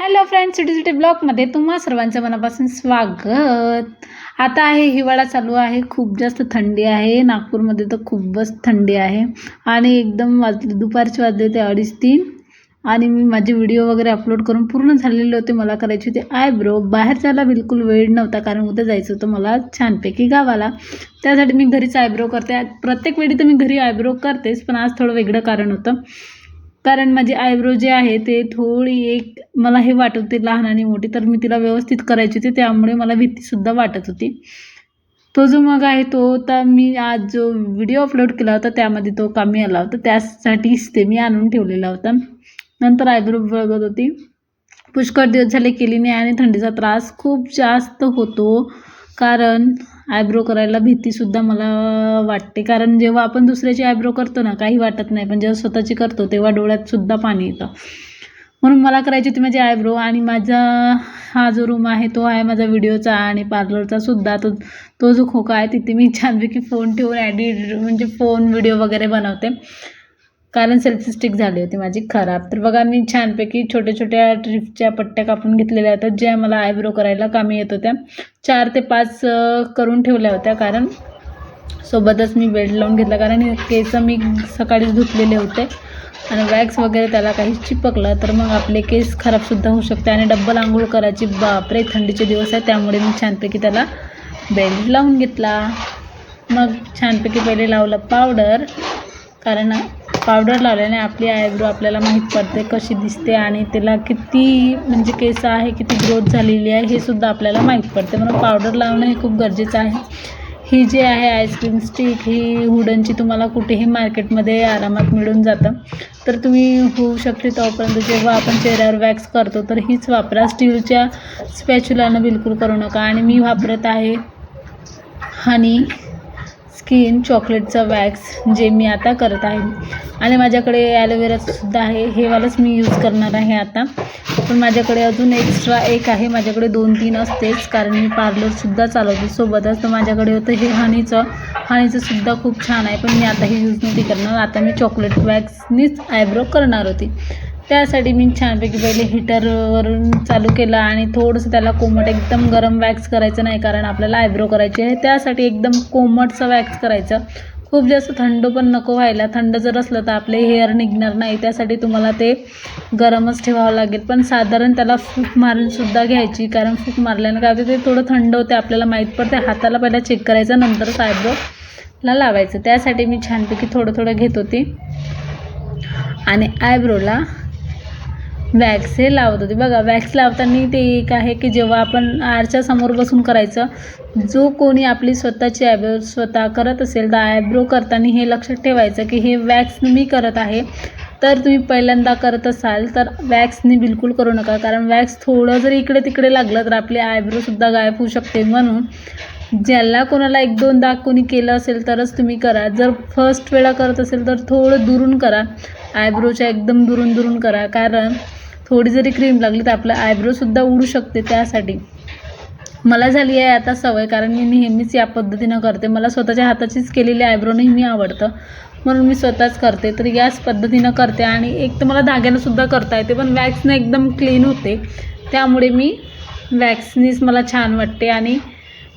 Hello friends city city ब्लॉगमध्ये तुम्हा सर्वांचं मनापासून स्वागत. आता आहे हिवाळा चालू आहे खूप जास्त थंडी आहे. नागपूरमध्ये तर खूपच थंडी आहे. आणि एकदम वाजले दुपारचे वाजले ते अडीच तीन आणि मी माझे व्हिडिओ वगैरे अपलोड करून पूर्ण झालेले होते. मला करायचे होते आयब्रो बाहेर जायला बिलकुल वेळ नव्हता कारण उद्या जायचं होतं मला छानपैकी गावाला. त्यासाठी मी घरीच आयब्रो करते. प्रत्येक वेळी तर मी घरी आयब्रो करतेच पण आज थोडं वेगळं कारण होतं. कारण माझे आयब्रो जे आहे ते थोडी एक मला हे वाटत होते लहान आणि मोठी तर मी तिला व्यवस्थित करायची होती त्यामुळे मला भीतीसुद्धा वाटत होती. तो जो मग आहे तो तर मी आज जो व्हिडिओ अपलोड केला होता त्यामध्ये तो कामी आला होता. त्यासाठीच ते मी आणून ठेवलेला होता. नंतर आयब्रो बघत होती. पुष्कळ दिवस झाले केली नाही आणि थंडीचा त्रास खूप जास्त होतो. कारण आयब्रो करायला भीतीसुद्धा मला वाटते. कारण जेव्हा आपण दुसऱ्याची आयब्रो करतो ना काही वाटत नाही. पण जेव्हा स्वतःची करतो तेव्हा डोळ्यातसुद्धा पाणी येतं. म्हणून मला करायची होती माझी आयब्रो आणि माझा हा जो रूम आहे तो आहे माझा व्हिडिओचा आणि पार्लरचा सुद्धा. तो तो जो खोका आहे तिथे मी छानपैकी फोन ठेवून ॲडिट म्हणजे फोन व्हिडिओ वगैरे बनवते. कारण सेल्फी स्टिक झाली होती माझी खराब. तर बघा मी छानपैकी छोट्या छोट्या ट्रिपच्या पट्ट्या कापून घेतलेल्या होत्या ज्या मला आयब्रो करायला कामी येत होत्या. चार ते पाच करून ठेवल्या होत्या कारण सोबतच मी बेल्ट लावून घेतला. कारण केस मी सकाळीच धुतलेले होते आणि वॅक्स वगैरे त्याला काही चिपकलं तर मग आपले केस खराबसुद्धा होऊ शकते आणि डब्बल आंघोळ करायची बापरे थंडीचे दिवस आहे त्यामुळे मी छानपैकी त्याला बेल्ट लावून घेतला. मग छानपैकी पहिले लावलं पावडर कारण पावडर लावल्याने आपली आयब्रो आपल्याला माहीत पडते कशी दिसते आणि त्याला किती म्हणजे केस आहे किती ग्रोथ झालेली आहे हे सुद्धा आपल्याला माहीत पडते. म्हणून पावडर लावणं हे खूप गरजेचं आहे. ही जी आहे आईस्क्रीम स्टिक ही वुडनची तुम्हाला कुठेही मार्केटमध्ये आरामात मिळून जातं. तर तुम्ही होऊ शकते तोपर्यंत जेव्हा आपण चेहऱ्यावर वॅक्स करतो तर हीच वापरा. स्टीलच्या स्पॅच्युलानं बिलकुल करू नका. आणि मी वापरत आहे हनी स्किन चॉकलेटचा वॅक्स जे मी आता करत आहे. आणि माझ्याकडे ॲलोवेरासुद्धा आहे. हे वालंच मी यूज करणार आहे आता. पण माझ्याकडे अजून एक्स्ट्रा एक आहे. माझ्याकडे दोन तीन असतेच. कारण मी पार्लरसुद्धा चालवते. सोबतच तर माझ्याकडे होतं हे हनीचं. हनीचंसुद्धा खूप छान आहे. पण मी आता हे यूज नव्हती करणार. आता मी चॉकलेट वॅक्सनीच आयब्रो करणार होती. त्यासाठी मी छानपैकी पहिले हिटरवरून चालू केलं आणि थोडंसं त्याला कोमट एकदम गरम वॅक्स करायचं नाही कारण आपल्याला आयब्रो करायची आहे. त्यासाठी एकदम कोमटचं वॅक्स करायचं. खूप जास्त थंड पण नको व्हायला. थंड जर असलं तर आपले हेअर निघणार नाही. त्यासाठी तुम्हाला ते गरमच ठेवावं लागेल. पण साधारण त्याला फूक मारूनसुद्धा घ्यायची. कारण फूक मारल्यानं काय होते ते थोडं थंड होते आपल्याला माहीत पडते. हाताला पहिला चेक करायचं नंतरच आयब्रोला लावायचं. त्यासाठी मी छानपैकी थोडं थोडं घेत होती. आणि आयब्रोला वॅक्स हे लावत होते. बघा वॅक्स लावताना ते एक आहे की जेव्हा आपण आरच्या समोर बसून करायचं जो कोणी आपली स्वतःची आयब्रो स्वतः करत असेल तर आयब्रो करताना हे लक्षात ठेवायचं की हे वॅक्स मी करत आहे. तर तुम्ही पहिल्यांदा करत असाल तर वॅक्सनी बिलकुल करू नका. कारण वॅक्स थोडं जरी इकडे तिकडे लागलं तर आपले आयब्रोसुद्धा गायब होऊ शकते. म्हणून ज्याला कोणाला एक दोनदा कोणी केलं असेल तरच तुम्ही करा. जर फर्स्ट वेळा करत असेल तर थोडं दुरून करा. आयब्रोच्या एकदम दुरून दुरून करा. कारण थोडी जरी क्रीम लागली तर आपलं आयब्रोसुद्धा उडू शकते त्यासाठी. मला झाली आहे आता सवय कारण मी नेहमीच या पद्धतीनं करते. मला स्वतःच्या हाताचीच केलेली आयब्रो नेहमी आवडतं. म्हणून मी स्वतःच करते. तर याच पद्धतीनं करते आणि एक तर मला धाग्यानंसुद्धा करता येते पण वॅक्सनं एकदम क्लीन होते. त्यामुळे मी वॅक्सनीच मला छान वाटते आणि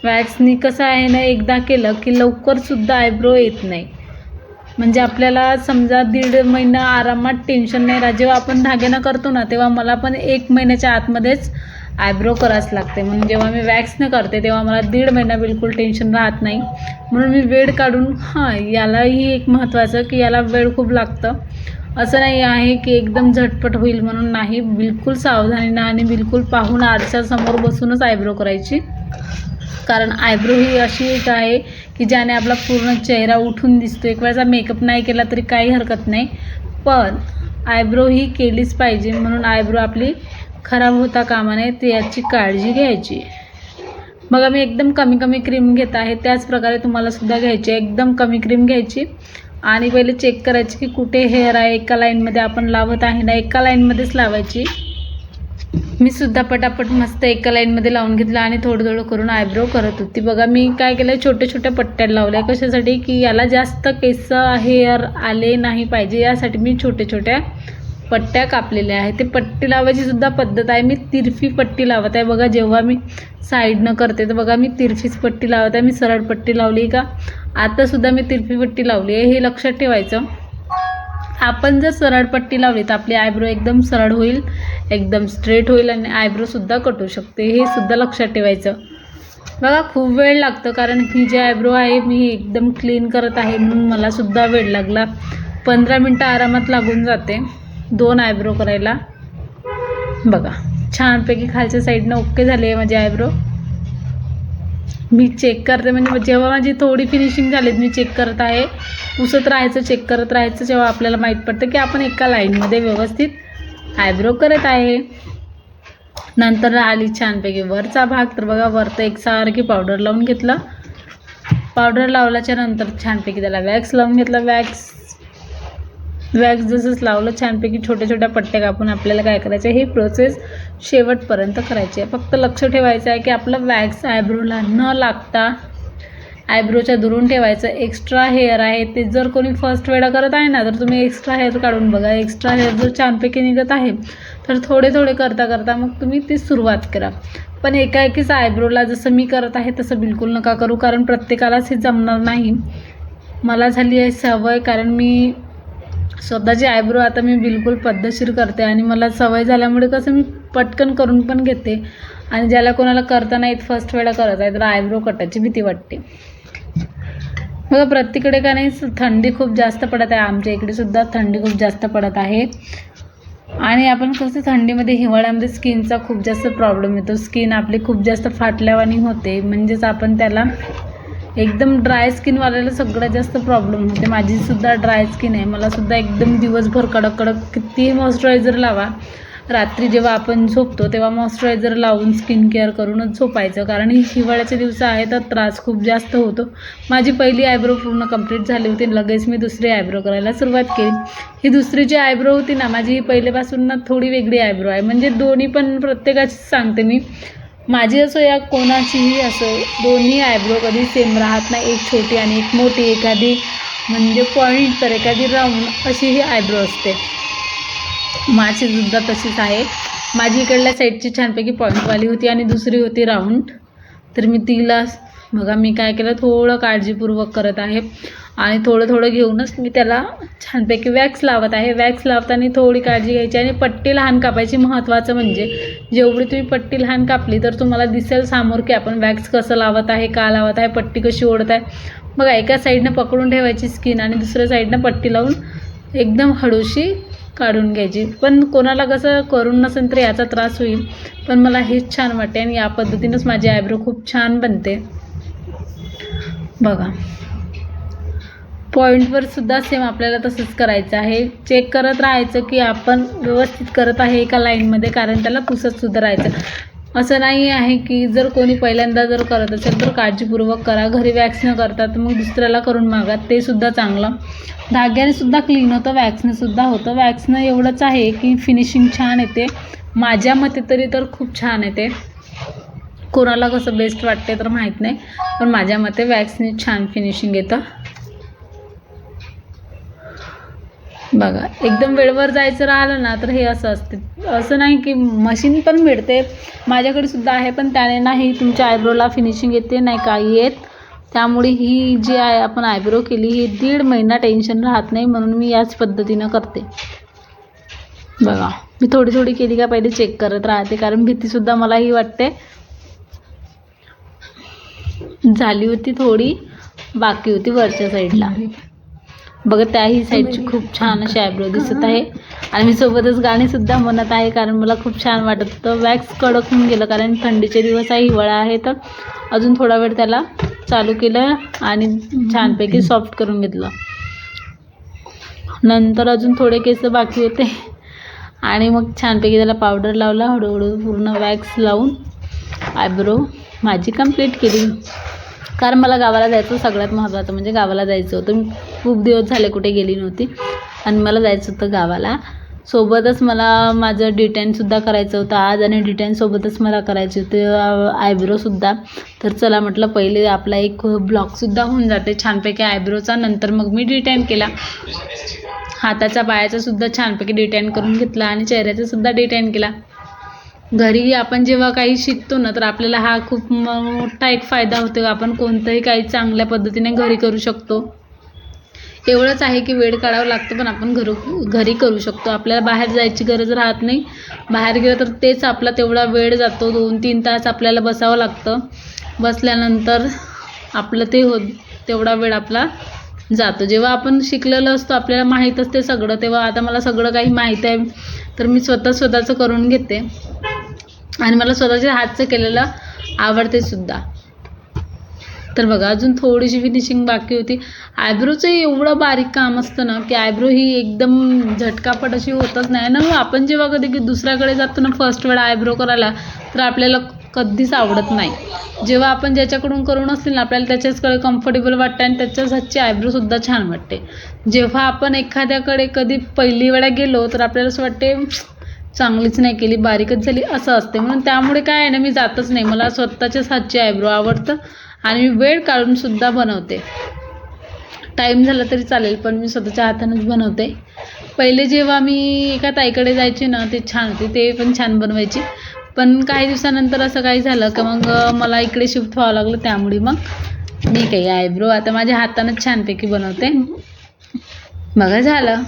वॅक्सनी कसं आहे ना एकदा केलं की लवकरसुद्धा आयब्रो येत नाही. म्हणजे आपल्याला समजा दीड महिना आरामात टेन्शन नाही राहत. जेव्हा आपण धाग्यानं करतो ना तेव्हा मला पण एक महिन्याच्या आतमध्येच आयब्रो करावंच लागते म्हणून जेव्हा मी वॅक्सनं करते तेव्हा मला दीड महिना बिलकुल टेन्शन राहत नाही. म्हणून मी वेळ काढून हां यालाही एक महत्त्वाचं की याला वेळ खूप लागतं. असं नाही आहे की एकदम झटपट होईल म्हणून नाही. बिलकुल सावधानीनं आणि बिलकुल पाहून आरशासमोर बसूनच आयब्रो करायची. कारण आयब्रो ही अशी एक आहे की ज्याने आपला पूर्ण चेहरा उठून दिसतो. एक वेळेचा मेकअप नाही केला तरी काही हरकत नाही. पण आयब्रो ही केलीच पाहिजे. म्हणून आयब्रो आपली खराब होता कामा नये ते याची काळजी घ्यायची. मग मी एकदम कमी कमी क्रीम घेत आहे. त्याच प्रकारे तुम्हाला सुद्धा घ्यायची आहे. एकदम कमी क्रीम घ्यायची. आणि पहिले चेक करायची की कुठे हेअर आहे एका लाईनमध्ये आपण लावत आहे ना एका लाईनमध्येच लावायची. मी सुद्धा पटापट मस्त एका लाईनमध्ये लावून घेतलं आणि थोडं थोडं करून आयब्रो करत होती. बघा मी काय केलं छोट्या छोट्या पट्ट्या लावल्या कशासाठी? की याला जास्त केस हेअर आले नाही पाहिजे. यासाठी मी छोट्या छोट्या पट्ट्या कापलेल्या आहे ते पट्टी लावायची सुद्धा पद्धत आहे. मी तिरफी पट्टी लावत आहे. बघा जेव्हा मी साईडनं करते तर बघा मी तिरफीच पट्टी लावत आहे. मी सरळ पट्टी लावली का? आतासुद्धा मी तिरफी पट्टी लावली आहे. हे लक्षात ठेवायचं. आपण जर सरळ पट्टी लावली तर आपली आयब्रो एकदम सरळ होईल एकदम स्ट्रेट होईल आणि आयब्रोसुद्धा कटू शकते. हे सुद्धा लक्षात ठेवायचं. बघा खूप वेळ लागतं कारण ही जी आयब्रो आहे मी एकदम क्लीन करत आहे म्हणून मलासुद्धा वेळ लागला. पंधरा मिनटं आरामात लागून जाते दोन आयब्रो करायला. बघा छानपैकी खालच्या साईडनं ओके झाले आहे माझे आयब्रो मी चेक करते. म्हणजे जेव्हा माझी थोडी फिनिशिंग झाली मी चेक करत आहे. पुसत राहायचं चेक करत राहायचं जेव्हा आपल्याला माहीत पडतं की आपण एका लाईनमध्ये व्यवस्थित आयब्रो करत आहे. नंतर आली छानपैकी वरचा भाग. तर बघा वरतं एकसारखी पावडर लावून घेतलं. पावडर लावल्याच्या नंतर छानपैकी त्याला वॅक्स लावून घेतला. वॅक्स वॅक्स जसंच लावलं छानपैकी छोट्या छोट्या पट्ट्या कापून आपल्याला काय करायचं आहे? हे प्रोसेस शेवटपर्यंत करायची आहे. फक्त लक्ष ठेवायचं आहे की आपलं वॅक्स आयब्रोला न लागता आयब्रोच्या दुरून ठेवायचं. एक्स्ट्रा हेअर आहे. ते जर कोणी फर्स्ट वेळा करत आहे ना तर तुम्ही एक्स्ट्रा हेअर काढून बघा. एक्स्ट्रा हेअर जर छानपैकी निघत आहे तर थोडे थोडे करता करता मग तुम्ही ती सुरुवात करा. पण एकाएकीच आयब्रोला जसं मी करत आहे तसं बिलकुल नका करू कारण प्रत्येकालाच हे जमणार नाही. मला झाली आहे सवय कारण मी स्वतःची आयब्रो आता मी बिलकुल पद्धतशीर करते आणि मला सवय झाल्यामुळे कसं मी पटकन करून पण घेते. आणि ज्याला कोणाला करता नाहीत फर्स्ट वेळा करत आहे तर आयब्रो कटायची भीती वाटते. बघा प्रत्येकडे का नाही थंडी खूप जास्त पडत आहे. आमच्या इकडे सुद्धा थंडी खूप जास्त पडत आहे. आणि आपण कसं थंडीमध्ये हिवाळ्यामध्ये स्किनचा खूप जास्त प्रॉब्लेम येतो. स्किन आपली खूप जास्त फाटल्यावानी होते. म्हणजेच आपण त्याला एकदम ड्राय स्किनवाल्याला सगळ्यात जास्त प्रॉब्लेम होते. माझी सुद्धा ड्राय स्किन आहे. मला सुद्धा एकदम दिवसभर कडक कडक कितीही मॉइश्चरायझर लावा. रात्री जेव्हा आपण झोपतो तेव्हा मॉइश्चरायझर लावून स्किन केअर करूनच झोपायचं. कारण हिवाळ्याचे दिवस आहे तर त्रास खूप जास्त होतो. माझी पहिली आयब्रो पूर्ण कंप्लीट झाली होती. लगेच मी दुसरी आयब्रो करायला सुरुवात केली. ही दुसरी जी आयब्रो होती ना माझी ही पहिल्यापासून ना थोडी वेगळी आयब्रो आहे. म्हणजे दोन्ही पण प्रत्येकाची सांगते मी. माझी असो या कोणाचीही असो दोन्ही आयब्रो कधी सेम राहत नाही. एक छोटी आणि एक मोठी एखादी म्हणजे पॉईंट तर एखादी राऊंड अशी ही आयब्रो असते. माझी सुद्धा तशीच आहे. माझी इकडल्या साईडची छानपैकी पॉईंटवाली होती आणि दुसरी होती राऊंड तर मी तिला बघा मी काय केलं थोडं काळजीपूर्वक करत आहे. आणि थोडं थोडं घेऊनच मी त्याला छानपैकी वॅक्स लावत आहे. वॅक्स लावताना थोडी काळजी घ्यायची आणि पट्टी लहान कापायची. महत्त्वाचं म्हणजे जेवढी तुम्ही पट्टी लहान कापली तर तुम्हाला दिसेल समोर की आपण वॅक्स कसं लावत आहे का लावत आहे पट्टी कशी ओढत आहे. बघा एका साईडनं पकडून ठेवायची स्किन आणि दुसऱ्या साईडनं पट्टी लावून एकदम हळूशी काढून घ्यायची. पण कोणाला कसं करून नसेल तर याचा त्रास होईल. पण मला हेच छान वाटते आणि या पद्धतीनंच माझी आयब्रो खूप छान बनते. बघा. पॉईंटवर सुद्धा सेम आपल्याला तसंच करायचं आहे. चेक करत राहायचं की आपण व्यवस्थित करत आहे एका लाईनमध्ये कारण त्याला पुसत सुद्धा राहायचं. असं नाही आहे की जर कोणी पहिल्यांदा जर करत असेल तर काळजीपूर्वक करा. घरी वॅक्स न करता तर मग दुसऱ्याला करून मागा. ते सुद्धा चांगलं. धाग्याने सुद्धा क्लीन होतं वॅक्सने सुद्धा होतं. वॅक्सनं एवढंच आहे की फिनिशिंग छान येते. माझ्या मते तरी तर खूप छान येते. कोणाला कसं बेस्ट वाटते तर माहीत नाही पण माझ्या मते वॅक्सने छान फिनिशिंग येतं. बघा एकदम वेळेवर जायचं राहिलं ना तर हे असं असते. असं नाही की मशीन पण मिळते. माझ्याकडे सुद्धा आहे पण त्याने नाही तुमच्या आयब्रोला फिनिशिंग येते नाही काही येत. त्यामुळे ही जी आहे आपण आयब्रो केली ही दीड महिना टेन्शन राहत नाही म्हणून मी याच पद्धतीनं करते. बघा मी थोडी थोडी केली का पहिले चेक करत राहते कारण भीतीसुद्धा मलाही वाटते. झाली होती थोडी बाकी होती वरच्या साईडला. बघा त्याही साईडची खूप छान अशी आयब्रो दिसत आहे. आणि मी सोबतच गाणीसुद्धा म्हणत आहे कारण मला खूप छान वाटत होतं. वॅक्स कडक होऊन गेलं कारण थंडीचे दिवस आहे हिवाळा आहे तर अजून थोडा वेळ त्याला चालू केलं आणि छानपैकी सॉफ्ट करून घेतलं. नंतर अजून थोडे केस बाकी होते. आणि मग छानपैकी त्याला पावडर लावला हळूहळू पूर्ण वॅक्स लावून आयब्रो माझी कंप्लीट केली. कारण मला गावाला जायचं सगळ्यात महत्त्वाचं म्हणजे गावाला जायचं होतं. मी खूप दिवस झाले कुठे गेली नव्हती. आणि मला जायचं होतं गावाला. सोबतच मला माझं डिटेनसुद्धा करायचं होतं आज आणि डिटेनसोबतच मला करायचे होते आयब्रोसुद्धा तर चला म्हटलं पहिले आपला एक ब्लॉगसुद्धा होऊन जाते छानपैकी आयब्रोचा. नंतर मग मी डिटेन केला. हाताचा पायाचा सुद्धा छानपैकी डिटेन करून घेतला आणि चेहऱ्याचा सुद्धा डिटेन केला. घरी आपण जेव्हा काही शिकतो ना तर आपल्याला हा खूप मोठा एक फायदा होतो आपण कोणतंही काही चांगल्या पद्धतीने घरी करू शकतो. एवढंच आहे की वेळ काढावं लागतं पण आपण घरू घरी करू शकतो. आपल्याला बाहेर जायची गरज राहत नाही. बाहेर गेलं तर तेच आपला तेवढा वेळ जातो. दोन तीन तास आपल्याला बसावं लागतं. बसल्यानंतर आपलं ते हो तेवढा वेळ आपला जातो. जेव्हा आपण शिकलेलं असतो आपल्याला माहीत असते सगळं. तेव्हा आता मला सगळं काही माहीत आहे तर मी स्वतः स्वतःचं करून घेते. आणि मला स्वतःच्या हातचं केलेलं आवडते सुद्धा. तर बघा अजून थोडीशी फिनिशिंग बाकी होती. आयब्रोचं एवढं बारीक काम असतं ना की आयब्रो ही एकदम झटकापट अशी होतच नाही. ना आपण जेव्हा कधी की दुसऱ्याकडे जातो ना फर्स्ट वेळा आयब्रो करायला तर आपल्याला कधीच आवडत नाही. जेव्हा आपण ज्याच्याकडून करून असतील ना आपल्याला त्याच्याचकडे कम्फर्टेबल वाटतं आणि त्याच्याच हातची आयब्रोसुद्धा छान वाटते. जेव्हा आपण एखाद्याकडे कधी पहिली वेळा गेलो तर आपल्याला असं वाटते चांगलीच नाही केली बारीकच झाली असं असते म्हणून त्यामुळे काय आहे ना मी जातच नाही. मला स्वतःच्याच हातची आयब्रो आवडतं आणि मी वेळ काढून सुद्धा बनवते. टाईम झाला तरी चालेल पण मी स्वतःच्या हातानेच बनवते. पहिले जेव्हा मी एका ताईकडे जायचे ना ते छान होते. ते पण छान बनवायची. पण काही दिवसानंतर असं काही झालं का मग मला इकडे शिफ्ट व्हावं लागलं त्यामुळे मग मी काही आयब्रो आता माझ्या हातानंच छानपैकी बनवते. बघा झालं.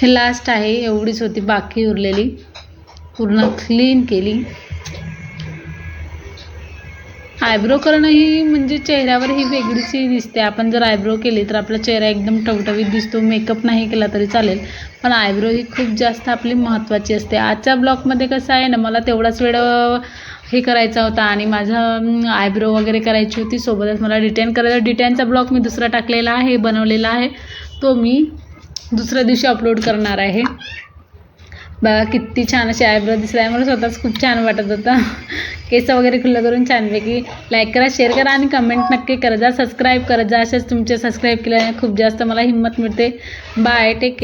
हे लास्ट आहे. एवढीच होती. बाकी उरलेली. पूर्ण क्लीन केली. आयब्रो करणं ही म्हणजे चेहऱ्यावर ही वेगळीच दिसते. आपण जर आयब्रो केली तर आपला चेहरा एकदम टवटवीत दिसतो. मेकअप नाही केला तरी चालेल. पण आयब्रो ही खूप जास्त आपली महत्त्वाची असते. आजच्या ब्लॉगमध्ये कसं आहे ना मला तेवढाच वेळ हे करायचा होता आणि माझं आयब्रो वगैरे करायची होती. सोबतच मला डिटेन करायचा डिटेनचा ब्लॉग मी दुसरा टाकलेला आहे बनवलेला आहे. तो मी दुसऱ्या दिवशी अपलोड करणार आहे. बघा किती छान असे आयब्रो दिसला आहे मला स्वतःच खूप छान वाटत होतं. केस वगैरे खुल्लं करून छानपैकी लाईक करा शेअर करा आणि कमेंट नक्की करा जा. सबस्क्राईब करत जा. असेच तुमचे सबस्क्राईब केल्याने खूप जास्त मला हिंमत मिळते. Bye take